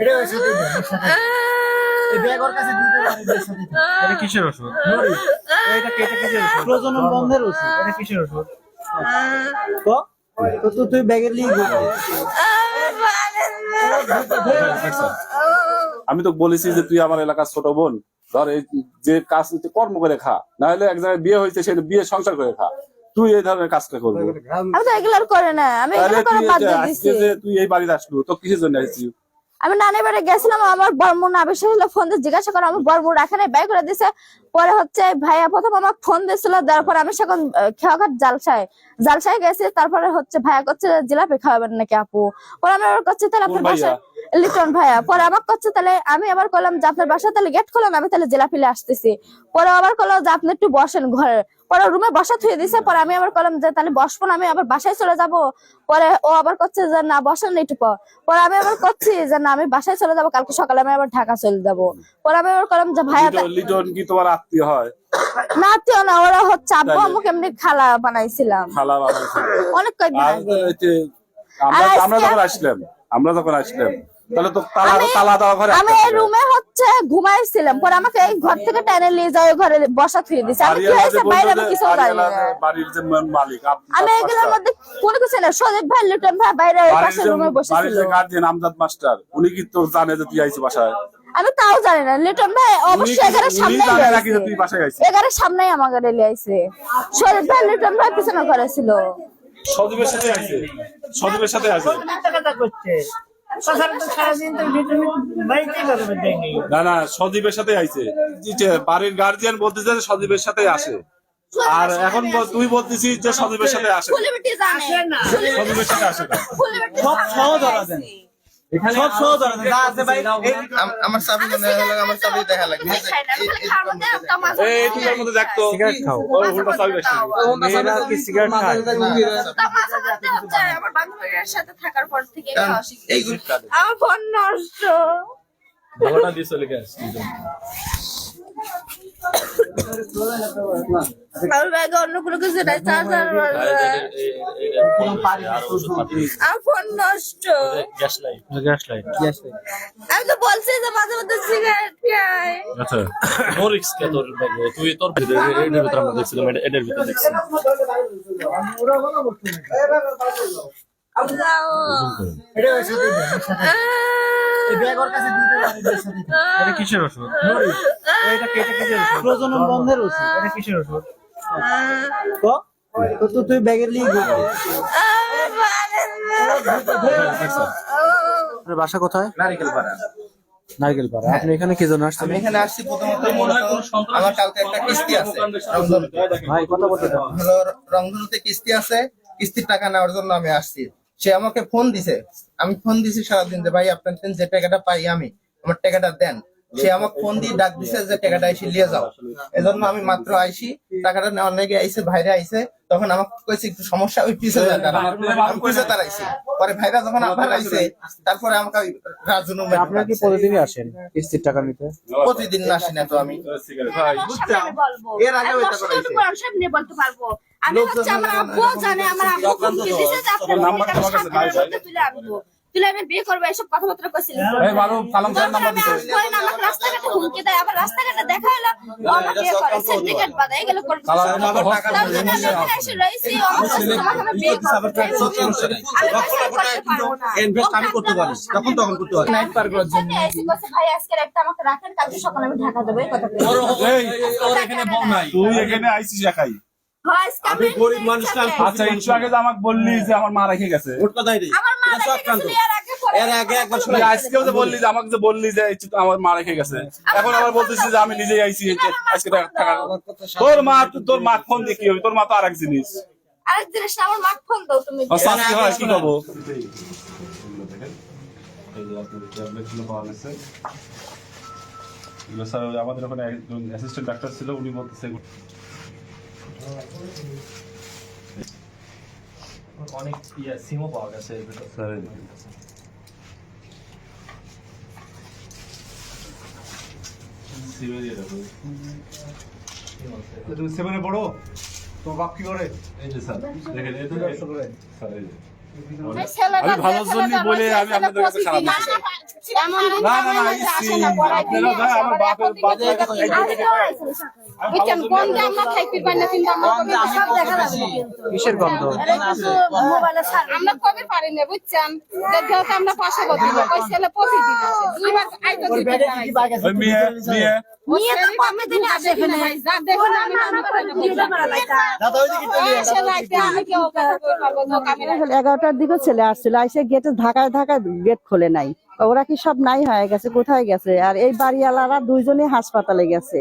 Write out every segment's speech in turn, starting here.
এটা ওর সাথে দেন, ওর সাথে এই ব্যাগ ওর কাছে দিয়ে দেন, এদের সাথে এটা কিসের ওষুধ? এটা এটা কিসের ওষুধ? প্রজনন বন্ধের ওষুধ। এটা কিসের ওষুধ? তো তো তুই ব্যাগের লিয়ে। আমি তো বলেছি যে তুই আমার এলাকার ছোট বোন। ধর এই যে কাজ কর্ম করে খা। না হলে এক জায়গায় বিয়ে হয়েছে সেটা বিয়ে সংসার করে খা। তুই এই ধরনের কাজটা করবি? আমি তো এগুলো করে না আমি এগুলো করে তুই বাদ যে দিয়ে দিছি। তুই এই বাড়িতে আসলু তো কিসের জন্য আসছিস? আমি নানি বাড়ি গেছিলাম আমার বর্মন আবিষ্কার হলো ফোন দিয়ে জিজ্ঞাসা করো আমার বর্মন এখানে ব্যয় করে দিছে। পরে হচ্ছে ভাইয়া প্রথম আমার ফোন দিয়েছিল দেওয়ার পর আমি সেখন খেয়াঘাট জালসায় জালসায় গেছি। তারপরে হচ্ছে ভাইয়া করছে জিলাপি খাওয়াবেন নাকি আপু? পরে আমি করছি করছে তাহলে আপনার বাসায় লিটন ভাইয়া পরে আমার করছে তাহলে আমি আবার করলাম যে আপনার বাসা তাহলে গেট খোলেন আমি তাহলে জিলাপি নিয়ে আসতেছি। পরে আবার করল যে আপনি একটু বসেন ঘরে। পরে রুমে বসা থুয়ে দিছে পরে আমি আবার করলাম যে তাহলে বসবো না আমি আবার বাসায় চলে যাব। পরে ও আবার করছে যে না বসেন একটু পর। পরে আমি আবার করছি যে না আমি বাসায় চলে যাব কালকে সকালে আমি আবার ঢাকা চলে যাব। পরে আমি আবার করলাম যে ভাইয়া লিটন- কি তোমার আত্মীয় হয়? না আত্মীয় না ওরা হচ্ছে আব্বু এমনি খালা বানাইছিলাম। খালা বানাইছে অনেক কয়েকদিন আগে। আমরা যখন আসলাম আমরা যখন আসলাম তাহলে তো তালা আমি- তালা দেওয়া ঘরে আমি এই রুমে হচ্ছে ঘুমাইছিলাম। পরে আমাকে এই ঘর থেকে টেনে নিয়ে যাও ঘরে বসা থুয়ে দিছে। আমি কি হয়েছে? বাইরে আমি কিছু যে বাড়ির যে মালিক আমি এগুলোর মধ্যে কোনো কিছু না সজীব ভাই লিটন ভাই বাইরে যে- রুমে বাড়ির যে গার্জিয়ান আমজাদ মাস্টার উনি কি তো জানে যে তুই আইছিস বাসায়? আমি তাও জানি না। লিটন ভাই অবশ্যই এগারো সামনে এগারো সামনে আমাকে রেলে আইছে। সজীব ভাই লিটন ভাই পিছনে করেছিল সদীপের সাথে আইছে সদীপের সাথে আছে। না না সদীপের সাথে আইছে। বাড়ির গার্জিয়ান বলতেছে যে সদীপের সাথে আসে। আর এখন বল- তুই বলতেছিস যে সদীপের সাথে আসে। ফুলিবিটি সাথে আসে না। সব সহ ধরা দেন সব সহ ধরা যা আছে ভাই আমার চাবি মনে হলো আমার চাবি দেখা লাগবে এই তুই মধ্যে দেখতো সিগারেট খাও ও উল্টা চাবি বেশি মেয়েরা কি সিগারেট খায় আমার বান্ধবীর সাথে থাকার পর থেকে খাওয়া শিখেছি। আমার ফোন নষ্ট ভালোটা দিয়ে চলে গেছে আমার ব্যাগে অন্য কোনো কিছু নাই চার্জার আমার নষ্ট। Gas light. আমি তো বলছি যে মাঝে মধ্যে সিগারেট খাই। আচ্ছা মরিক্স কে তোর ব্যাগে তুই তোর ভিতরে এটার ভিতরে আমরা দেখছিলাম এটার ভিতরে এটা কিসের ওষুধ? এটা এটা কিসের ওষুধ? প্রজনন বন্ধের ওষুধ। এটা কিসের ওষুধ? তো তো তুই ব্যাগের লিয়ে বাসা কোথায়? নারিকেল পাড়া নারকেল পাড়া আপনি এখানে কি জন্য আসছেন? আমি এখানে আসছি প্রথমত আমার কালকে একটা কিস্তি আছে। ভাই কথা বলতে রংধনুতে কিস্তি আছে কিস্তির টাকা নেওয়ার জন্য আমি আসছি। সে আমাকে ফোন দিছে। আমি ফোন দিছি সারাদিন যে ভাই আপনার যে টাকাটা পাই আমি আমার টাকাটা দেন। সে আমাকে ফোন দিয়ে ডাক দিছে যে টাকাটা এসে নিয়ে যাও এজন্য আমি মাত্র আইসি টাকাটা নেওয়ার লেগে আইছে ভাইরা আইসে তখন আমাকে কইছে একটু সমস্যা ওই পিছে যায় তারা। আমি পিছে তারাইছি পরে ভাইরা যখন আপনার আইছে তারপরে আমাকে ওই রাজু রুমে আপনারা কি প্রতিদিনই আসেন কিস্তির টাকা নিতে প্রতিদিন আসি না তো আমি। এর। মিনিট পর সামনে বলতে পারব। আমি হচ্ছে আমার আব্বু জানে আমার আব্বু হুমকি দিছে যে আপনার নাম্বার মেয়েটাকে তোমার কাছে তুলে আনব। তুলে আমি বিয়ে করব এসব কথাবার্তা না, আমাকে রাস্তাঘাটে হুমকি দেয় আবার রাস্তাঘাটে দেখা হলো বিয়ে করে সিন্ডিকেট এগুলো করবে এখানে এসে রয়েছি ও আমার কাছে তোমাকে আমি বিয়ে করব। করতে পারব না। ইনভেস্ট আমি করতে পারি তখন তখন করতে পারি নাইট পার করার জন্য। এসে বলছে ভাই আজকে একটা আমাকে রাখেন কালকে সকালে আমি ঢাকা দেবো এই কথা বলে। এই তুই এখানে আইছিস একাই। হয়, আজকে আমি গরিব মানুষ না, আচ্ছা একটু আগে আমাকে বললি যে আমার মা রেখে গেছে ওর কথাই নেই আমার মা এটা রেখে চক্রান্ত। গেছিল এর আগে করে- এর আগে একবার তুই শুনে আজকেও যে বললি যে আমাকে যে বললি যে আমার মা রেখে গেছে এখন আবার বলতেছিস যে আমি নিজেই আইছি আজকে টাকা টাকা তোর মা তোর মা ফোন দিয়ে কি হবে তোর মা তো আরেক জিনিস আরেক জিনিস আমার মা ফোন দাও তুমি হয় কি করব আমাদের ওখানে একজন অ্যাসিস্ট্যান্ট ডাক্তার ছিল উনি বলতেছে অনেক ইয়ে সিমও পাওয়া গেছে এর ভিতর। স্যার তুমি সেভেনে পড়ো? তোমার বাপ কি করে? এই যে স্যার দেখেন এই তো স্যার এই যে। আমি ভালোর যে জন্যই ছেলেটা বলে আমি আপনাদের কাছে খারাপ না না না আপনারা ভাই আমার বাপের বাপের আমরা খাইতে পারি না। কিসের গন্ধ আমরা পারি বুঝছেন? আমরা পয়সা করতে হবে, ওই ছেলে প্রতিদিন আসে। দুইবার আইতো নিয়ে তো দিন আসে এখানে? দেখুন আমি এগারোটার দিকে ছেলে আসছিল আইসে গেটে ধাকায় ধাকায় গেট খোলে নাই। ওরা কি সব নাই হয়ে গেছে? কোথায় গেছে? আর এই বাড়িওয়ালারা দুইজনে হাসপাতালে গেছে।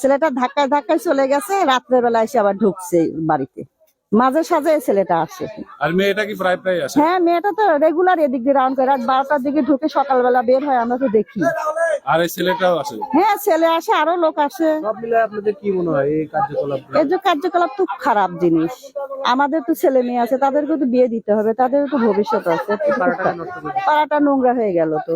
ছেলেটা ধাক্কায় ধাক্কায় চলে গেছে রাত্রেবেলা এসে আবার ঢুকছে বাড়িতে। মাঝে সাঝে এই ছেলেটা আসে। আর মেয়েটা কি প্রায় প্রায় আসে? হ্যাঁ মেয়েটা তো রেগুলার এদিক দিয়ে রাউন্ড করে। রাত বারোটার দিকে ঢুকে সকালবেলা বের হয় আমরা তো দেখি। আর এই ছেলেটাও আসে? হ্যাঁ ছেলে আসে আরও লোক আসে। সব মিলে আপনাদের কি মনে হয় এই কার্যকলাপ? এই যে কার্যকলাপ তো খারাপ জিনিস। আমাদের তো ছেলে মেয়ে আছে তাদেরকে তো বিয়ে দিতে হবে তাদের তো ভবিষ্যৎ আছে। পাড়াটা নোংরা হয়ে গেল তো।